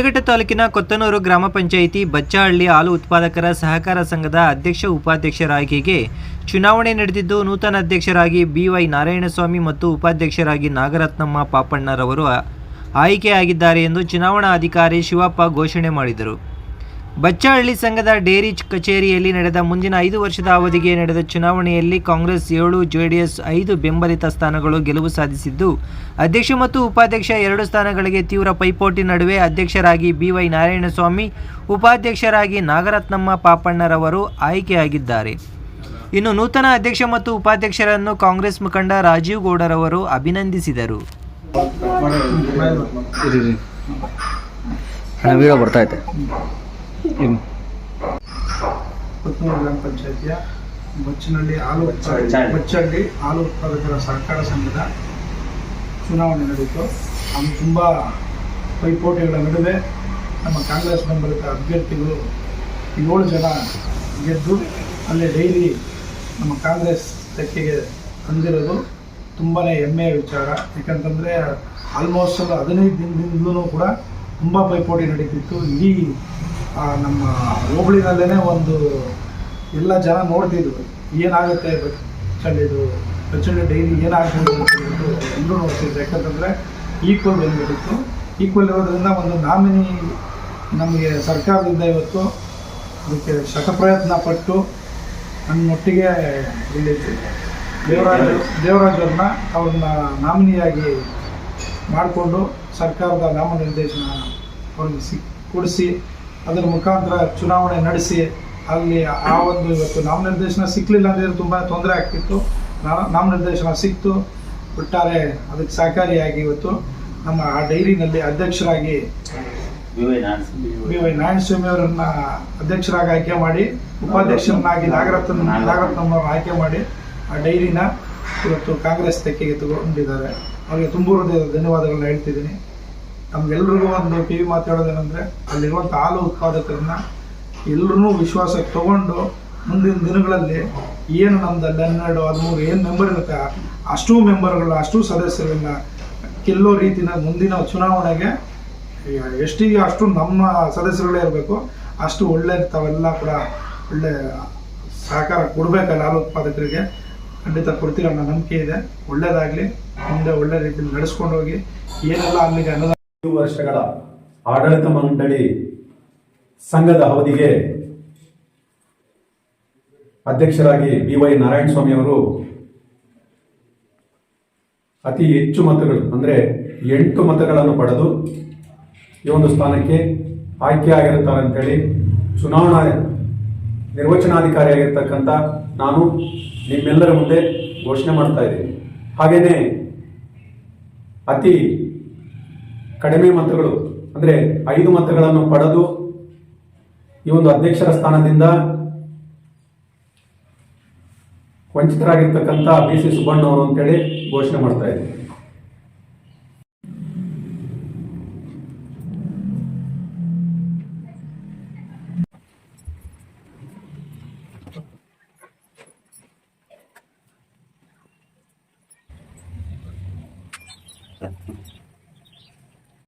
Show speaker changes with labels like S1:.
S1: ಶಿಡ್ಲಘಟ್ಟ ತಾಲೂಕಿನ ಕೊತ್ತನೂರು ಗ್ರಾಮ ಪಂಚಾಯಿತಿ ಬಚ್ಚಹಳ್ಳಿ ಹಾಲು ಉತ್ಪಾದಕರ ಸಹಕಾರ ಸಂಘದ ಅಧ್ಯಕ್ಷ ಉಪಾಧ್ಯಕ್ಷರಾಗಿಗೆ ಚುನಾವಣೆ ನಡೆದಿದ್ದು ನೂತನ ಅಧ್ಯಕ್ಷರಾಗಿ ಬಿವೈ ನಾರಾಯಣಸ್ವಾಮಿ ಮತ್ತು ಉಪಾಧ್ಯಕ್ಷರಾಗಿ ನಾಗರತ್ನಮ್ಮ ಪಾಪಣ್ಣರವರು ಆಯ್ಕೆಯಾಗಿದ್ದಾರೆ ಎಂದು ಚುನಾವಣಾ ಅಧಿಕಾರಿ ಶಿವಪ್ಪ ಘೋಷಣೆ ಮಾಡಿದರು. ಬಚ್ಚಹಳ್ಳಿ ಸಂಘದ ಡೇರಿ ಕಚೇರಿಯಲ್ಲಿ ನಡೆದ ಮುಂದಿನ ಐದು ವರ್ಷದ ಅವಧಿಗೆ ನಡೆದ ಚುನಾವಣೆಯಲ್ಲಿ ಕಾಂಗ್ರೆಸ್ ಏಳು, ಜೆಡಿಎಸ್ ಐದು ಬೆಂಬಲಿತ ಸ್ಥಾನಗಳು ಗೆಲುವು ಸಾಧಿಸಿದ್ದು, ಅಧ್ಯಕ್ಷ ಮತ್ತು ಉಪಾಧ್ಯಕ್ಷ ಎರಡು ಸ್ಥಾನಗಳಿಗೆ ತೀವ್ರ ಪೈಪೋಟಿ ನಡುವೆ ಅಧ್ಯಕ್ಷರಾಗಿ ಬಿವೈ ನಾರಾಯಣಸ್ವಾಮಿ, ಉಪಾಧ್ಯಕ್ಷರಾಗಿ ನಾಗರತ್ನಮ್ಮ ಪಾಪಣ್ಣರವರು ಆಯ್ಕೆಯಾಗಿದ್ದಾರೆ. ಇನ್ನು ನೂತನ ಅಧ್ಯಕ್ಷ ಮತ್ತು ಉಪಾಧ್ಯಕ್ಷರನ್ನು ಕಾಂಗ್ರೆಸ್ ಮುಖಂಡ ರಾಜೀವ್ ಗೌಡರವರು ಅಭಿನಂದಿಸಿದರು.
S2: ಬರ್ತಾ ಐತೆ
S3: ಪುತ್ತೂರು ಗ್ರಾಮ ಪಂಚಾಯತಿಯ ಬಚ್ಚಿನಲ್ಲಿ ಹಾಲು ಬಚ್ಚಳ್ಳಿ ಹಾಲು ಉತ್ಪಾದಕರ ಸಹಕಾರ ಸಂಘದ ಚುನಾವಣೆ ನಡೆಯಿತು. ಅಲ್ಲಿ ತುಂಬ ಪೈಪೋಟಿಗಳ ನಡುವೆ ನಮ್ಮ ಕಾಂಗ್ರೆಸ್ ಬೆಂಬಲಿತ ಅಭ್ಯರ್ಥಿಗಳು ಏಳು ಜನ ಗೆದ್ದು ಅಲ್ಲೇ ಡೈಲಿ ನಮ್ಮ ಕಾಂಗ್ರೆಸ್ ತೆಕ್ಕೆಗೆ ತಂದಿರೋದು ತುಂಬಾ ಹೆಮ್ಮೆಯ ವಿಚಾರ. ಯಾಕಂತಂದರೆ ಆಲ್ಮೋಸ್ಟ್ ಹದಿನೈದು ದಿನದಿಂದಲೂ ಕೂಡ ತುಂಬ ಪೈಪೋಟಿ ನಡೀತಿತ್ತು. ಇಡೀ ನಮ್ಮ ಹೋಬಳಿನಲ್ಲೇ ಒಂದು ಎಲ್ಲ ಜನ ನೋಡ್ತಿದ್ರು. ಏನಾಗುತ್ತೆ ಚಂಡಿದು ಪ್ರಚಂಡ ಡೈಲಿ ಹೇಳ್ಬಿಟ್ಟು ಎಲ್ಲರೂ ನೋಡ್ತಿದ್ರು. ಯಾಕಂತಂದರೆ ಈಕ್ವಲ್ ಬಂದ್ಬಿಟ್ಟಿತ್ತು. ಈಕ್ವಲ್ ಇರೋದ್ರಿಂದ ಒಂದು ನಾಮಿನಿ ನಮಗೆ ಸರ್ಕಾರದಿಂದ ಇವತ್ತು ಅದಕ್ಕೆ ಶತಪ್ರಯತ್ನ ಪಟ್ಟು ನನ್ನೊಟ್ಟಿಗೆ ಇಲ್ಲಿ ದೇವರಾಜ ದೇವರಾಜ್ ಅವ್ರನ್ನ ಅವ್ರನ್ನ ನಾಮಿನಿಯಾಗಿ ಮಾಡಿಕೊಂಡು ಸರ್ಕಾರದ ನಾಮನಿರ್ದೇಶನ ಅವ್ರಿಗೆ ಸಿಕ್, ಕೊಡಿಸಿ ಅದರ ಮುಖಾಂತರ ಚುನಾವಣೆ ನಡೆಸಿ ಅಲ್ಲಿ ಆ ಒಂದು ಇವತ್ತು ನಾಮನಿರ್ದೇಶನ ಸಿಕ್ಕಲಿಲ್ಲ ಅಂದರೆ ತುಂಬ ತೊಂದರೆ ಆಗ್ತಿತ್ತು. ನಾಮನಿರ್ದೇಶನ ಸಿಕ್ತು. ಒಟ್ಟಾರೆ ಅದಕ್ಕೆ ಸಹಕಾರಿಯಾಗಿ ಇವತ್ತು ನಮ್ಮ ಆ ಡೈರಿನಲ್ಲಿ ಅಧ್ಯಕ್ಷರಾಗಿ ಬಿ ವೈ ನಾರಾಯಣಸ್ವಾಮಿ ಅವರನ್ನ ಅಧ್ಯಕ್ಷರಾಗಿ ಆಯ್ಕೆ ಮಾಡಿ ಉಪಾಧ್ಯಕ್ಷರನ್ನಾಗಿ ನಾಗರತ್ನ ನಾಗರತ್ನಮ್ಮ ಆಯ್ಕೆ ಮಾಡಿ ಆ ಡೈರಿನ ಇವತ್ತು ಕಾಂಗ್ರೆಸ್ ತೆಕ್ಕೆಗೆ ತಗೊಂಡಿದ್ದಾರೆ. ಅವರಿಗೆ ತುಂಬ ಹೃದಯದ ಧನ್ಯವಾದಗಳನ್ನ ಹೇಳ್ತಿದ್ದೀನಿ. ನಮ್ಗೆಲ್ರಿಗೂ ಒಂದು ಕಿವಿ ಮಾತಾಡೋದೇನೆಂದರೆ ಅಲ್ಲಿರುವಂಥ ಹಾಲು ಉತ್ಪಾದಕರನ್ನ ಎಲ್ಲರೂ ವಿಶ್ವಾಸಕ್ಕೆ ತಗೊಂಡು ಮುಂದಿನ ದಿನಗಳಲ್ಲಿ ಏನು ನಮ್ದಲ್ಲಿ ಹನ್ನೆರಡು ಹದಿಮೂರು ಏನು ಮೆಂಬರ್ ಇರುತ್ತೆ ಅಷ್ಟೂ ಮೆಂಬರ್ಗಳನ್ನ ಅಷ್ಟೂ ಸದಸ್ಯರನ್ನ ಗೆಲ್ಲೋ ರೀತಿನ ಮುಂದಿನ ಚುನಾವಣೆಗೆ, ಎಷ್ಟಿಗೆ ಅಷ್ಟು ನಮ್ಮ ಸದಸ್ಯರುಗಳೇ ಇರಬೇಕು, ಅಷ್ಟು ಒಳ್ಳೆ ತಾವೆಲ್ಲ ಕೂಡ ಒಳ್ಳೆ ಸಹಕಾರ ಕೊಡಬೇಕಲ್ಲ ಹಾಲು ಉತ್ಪಾದಕರಿಗೆ. ಖಂಡಿತ ಕೊಡ್ತೀರ ನಂಬಿಕೆ ಇದೆ. ಒಳ್ಳೇದಾಗಲಿ, ಮುಂದೆ ಒಳ್ಳೆ ರೀತಿಯಲ್ಲಿ ನಡೆಸ್ಕೊಂಡು ಹೋಗಿ, ಏನೆಲ್ಲ ಅಲ್ಲಿಗೆ ಅನ್ನೋದು
S4: ವರ್ಷಗಳ ಆಡಳಿತ ಮಂಡಳಿ ಸಂಘದ ಅವಧಿಗೆ ಅಧ್ಯಕ್ಷರಾಗಿ ಬಿ ವೈ ನಾರಾಯಣಸ್ವಾಮಿ ಅವರು ಅತಿ ಹೆಚ್ಚು ಮತಗಳು, ಅಂದರೆ ಎಂಟು ಮತಗಳನ್ನು ಪಡೆದು ಈ ಒಂದು ಸ್ಥಾನಕ್ಕೆ ಆಯ್ಕೆ ಆಗಿರುತ್ತಾರೆ ಅಂತೇಳಿ ಚುನಾವಣಾ ನಿರ್ವಚನಾಧಿಕಾರಿಯಾಗಿರ್ತಕ್ಕಂಥ ನಾನು ನಿಮ್ಮೆಲ್ಲರ ಮುಂದೆ ಘೋಷಣೆ ಮಾಡ್ತಾ ಇದ್ದೀನಿ. ಹಾಗೆಯೇ ಅತಿ ಕಡಿಮೆ ಮತಗಳು ಅಂದ್ರೆ ಐದು ಮತಗಳನ್ನು ಪಡೆದು ಈ ಒಂದು ಅಧ್ಯಕ್ಷರ ಸ್ಥಾನದಿಂದ ವಂಚಿತರಾಗಿರ್ತಕ್ಕಂಥ ಬಿ ಸಿ ಸುಬ್ಬಣ್ಣವರು ಅಂತೇಳಿ ಘೋಷಣೆ ಮಾಡ್ತಾ ಇದ್ದೀವಿ Thank you.